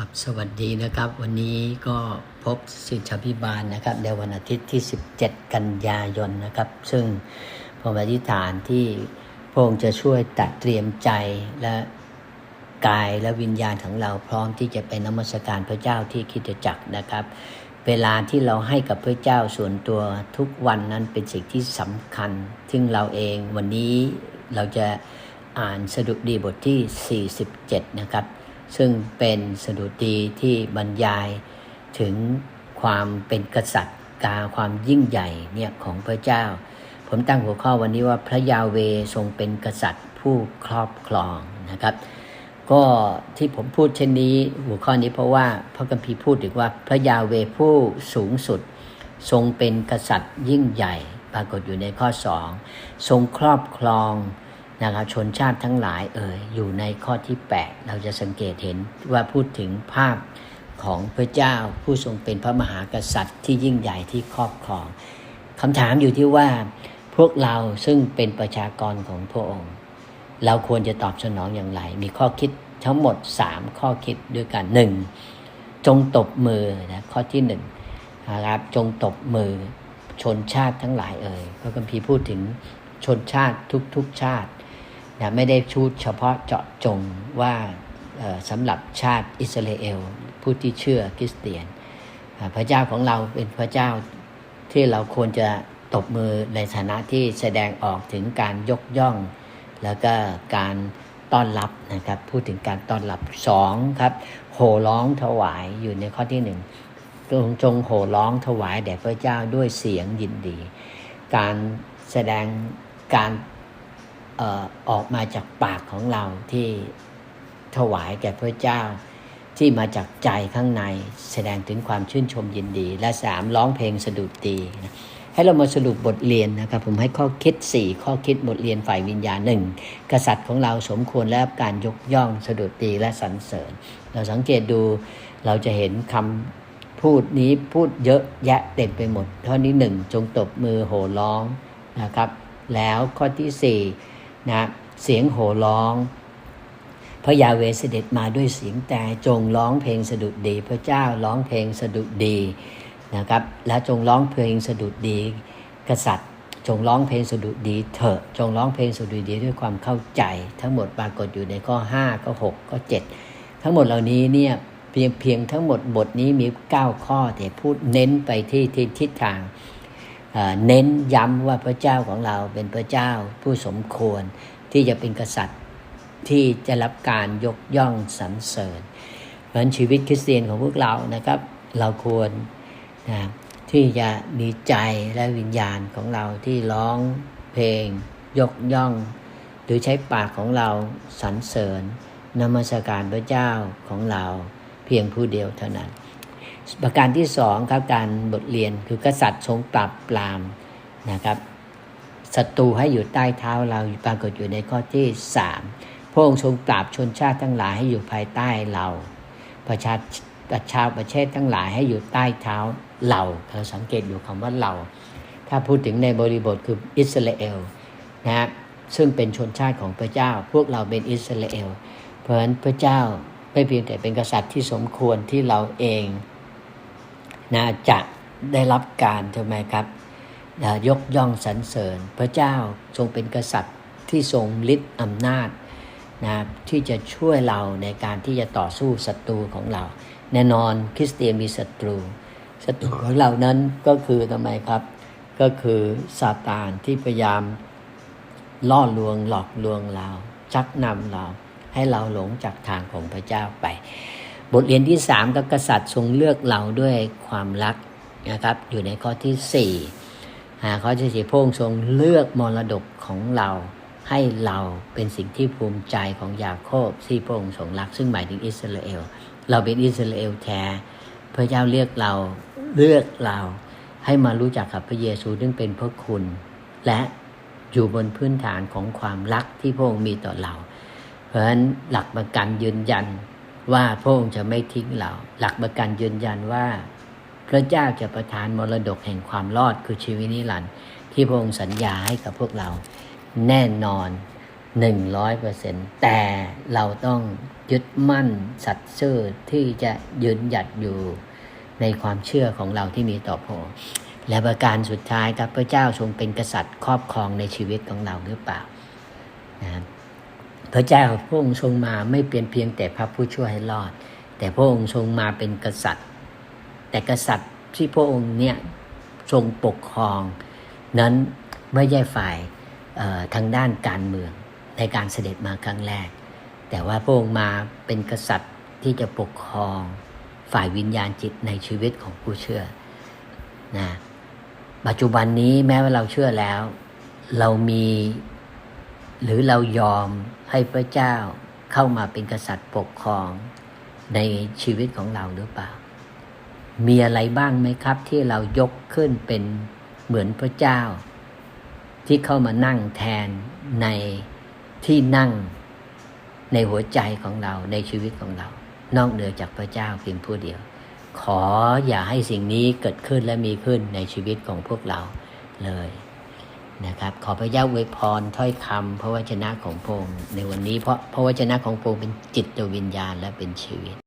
ครับสวัสดีนะครับ วันนี้ก็พบสิทธิพิบาลนะครับ ในวันอาทิตย์ที่ 17 กันยายนนะครับ ซึ่งผมอธิษฐานที่พระองค์จะช่วยตัดเตรียมใจและกายและวิญญาณของเราพร้อมที่จะไปนมัสการพระเจ้าที่คิดจักรนะครับ เวลาที่เราให้กับพระเจ้าส่วนตัวทุกวันนั้นเป็นสิ่งที่สำคัญ ซึ่งเราเองวันนี้เราจะอ่านสดุดีบทที่ 47 นะครับ ซึ่งเป็นสดุดีที่บรรยายถึงความเป็นกษัตริย์กาความยิ่งใหญ่เนี่ยของพระเจ้า ผมตั้งหัวข้อวันนี้ว่าพระยาเวทรงเป็นกษัตริย์ผู้ครอบครองนะครับ ก็ที่ผมพูดเช่นนี้หัวข้อนี้เพราะว่าพระคัมภีร์พูดถึงว่าพระยาเวผู้สูงสุด ทรงเป็นกษัตริย์ยิ่งใหญ่ ปรากฏอยู่ในข้อสองทรงครอบครอง นะครับชนชาติทั้งหลายเอ่ยอยู่ในข้อที่ 8 เราจะสังเกตเห็นว่าพูดถึงภาพของพระเจ้าผู้ทรงเป็นพระมหากษัตริย์ที่ยิ่งใหญ่ที่ครอบครองคำถามอยู่ที่ว่าพวกเราซึ่งเป็นประชากรของพระองค์ เราควรจะตอบสนองอย่างไร มีข้อคิดทั้งหมด 3 ข้อคิดด้วยกันหนึ่งจงตบมือนะข้อที่หนึ่งนะครับจงตบมือชนชาติทั้งหลายเอ่ยพระคัมภีร์พูดถึงชนชาติทุกๆชาติ นะไม่ได้ชูดเฉพาะเจาะจงว่าสำหรับชาติอิสราเอล ผู้ที่เชื่อคริสเตียน พระเจ้าของเราเป็นพระเจ้าที่เราควรจะตบมือในฐานะที่แสดงออกถึงการยกย่อง แล้วก็การต้อนรับนะครับพูดถึงการต้อนรับสองครับโห่ร้องถวายอยู่ในข้อที่หนึ่งจงจงโห่ร้องถวายแด่พระเจ้าด้วยเสียงยินดี การแสดงการ ออกมาจากปากของเราที่ถวายแก่พระเจ้า ที่มาจากใจข้างในแสดงถึงความชื่นชมยินดี และสามร้องเพลงสดุดีนะให้เรามาสรุปบทเรียนนะครับ ผมให้ข้อคิด 4 ข้อคิดบทเรียนฝ่ายวิญญาณหนึ่งกษัตริย์ของเราสมควรและการยกย่องสดุดีและสรรเสริญ เราสังเกตดูเราจะเห็นคำพูดนี้พูดเยอะแยะเต็มไปหมดข้อนี้หนึ่งจงตบมือโห่ร้องนะครับ แล้วข้อที่สี่ นะเสียงโห่ร้องพระยาเวเสด็จมาด้วยเสียงแต่จงร้องเพลงสะดุดดี พระเจ้าร้องเพลงสะดุดดีนะครับ และจงร้องเพลงสะดุดดี กษัตริย์ จงร้องเพลงสะดุดดีเถอะจงร้องเพลงสะดุดดีด้วยความเข้าใจ ทั้งหมดปรากฏอยู่ในข้อ 5 ข้อ 6 ข้อ 7 ทั้งหมดเหล่านี้เนี่ยเพียงเพียงทั้งหมดบทนี้มี 9 ข้อแต่พูดเน้นไปที่ทิศทาง เน้นย้ำว่าพระเจ้าของเราเป็นพระเจ้าผู้สมควรที่จะเป็นกษัตริย์ที่จะรับการยกย่องสรรเสริญ เพราะชีวิตคริสเตียนของพวกเรานะครับ เราควรนะที่จะมีใจและวิญญาณของเราที่ร้องเพลง ยกย่อง หรือใช้ปากของเราสรรเสริญนมัสการพระเจ้าของเราเพียงผู้เดียวเท่านั้น ประการที่สองครับการบทเรียนคือกษัตริย์ทรงปราบปรามนะครับศัตรูให้อยู่ใต้เท้าเราปรากฏอยู่ในข้อที่สามพระองค์ทรงปราบชนชาติทั้งหลายให้อยู่ภายใต้เรา ประชาประชาประเทศทั้งหลายให้อยู่ใต้เท้าเราเราสังเกตอยู่คำว่าเรา ถ้าพูดถึงในบริบทคืออิสราเอลนะฮะซึ่งเป็นชนชาติของพระเจ้า พวกเราเป็นอิสราเอล เพราะฉะนั้นพระเจ้าไม่เพียงแต่เป็นกษัตริย์ที่สมควรที่เราเอง นะจะได้รับการทำไมครับยกย่องสรรเสริญ พระเจ้าทรงเป็นกษัตริย์ที่ทรงฤทธิ์อำนาจนะที่จะช่วยเราในการที่จะต่อสู้ศัตรูของเรา แน่นอนคริสเตียนมีศัตรูศัตรูของเรานั้นก็คือทำไมครับ ก็คือซาตานที่พยายามล่อลวงหลอกลวงเราชักนำเราให้เราหลงจากทางของพระเจ้าไป บทเรียนที่สามก็กษัตริย์ทรงเลือกเราด้วยความรักนะครับอยู่ในข้อที่สี่ข้อที่สี่พระองค์ทรงเลือกมรดกของเราให้เราเป็นสิ่งที่ภูมิใจของยาโคบที่พระองค์ทรงรัก ซึ่งหมายถึงอิสราเอล เราเป็นอิสราเอลแท้พระเจ้าเลือกเราเลือกเรา ให้มารู้จักกับพระเยซูซึ่งเป็นพระคุณ และอยู่บนพื้นฐานของความรักที่พระองค์มีต่อเรา เพราะฉะนั้นหลักประกันยืนยัน ว่าพระองค์จะไม่ทิ้งเรา หลักประกันยืนยันว่า พระเจ้าจะประทานมรดกแห่งความรอดคือชีวิตนิรันดร์ที่พระองค์สัญญาให้กับพวกเราแน่นอนหนึ่งร้อยเปอร์เซ็นแต่เราต้องยึดมั่นสัตย์ซื่อที่จะยืนหยัดอยู่ในความเชื่อของเราที่มีต่อพระองค์และประการสุดท้ายครับพระเจ้าทรงเป็นกษัตริย์ครอบครองในชีวิตของเราหรือเปล่านะครับ พระเจ้าพระองค์ทรงมาไม่เป็นเพียงแต่พระผู้ช่วยให้รอด แต่พระองค์ทรงมาเป็นกษัตริย์ แต่กษัตริย์ที่พระองค์เนี่ยทรงปกครอง นั้นไม่ใช่ฝ่ายทางด้านการเมืองในการเสด็จมาครั้งแรก แต่ว่าพระองค์มาเป็นกษัตริย์ที่จะปกครองฝ่ายวิญญาณจิตในชีวิตของผู้เชื่อนะปัจจุบันนี้แม้ว่าเราเชื่อแล้ว เรามี หรือเรายอมให้พระเจ้าเข้ามาเป็นกษัตริย์ปกครองในชีวิตของเราหรือเปล่า มีอะไรบ้างไหมครับ ที่เรายกขึ้นเป็นเหมือนพระเจ้า ที่เข้ามานั่งแทนในที่นั่งในหัวใจของเราในชีวิตของเรา นอกเหนือจากพระเจ้าเพียงผู้เดียว ขออย่าให้สิ่งนี้เกิดขึ้นและมีขึ้นในชีวิตของพวกเราเลย นะครับขอพระเจ้าอวยพรถ้อยคำพระวจนะของพระองค์ในวันนี้เพราะพระวจนะของพระองค์เป็นจิตวิญญาณและเป็นชีวิต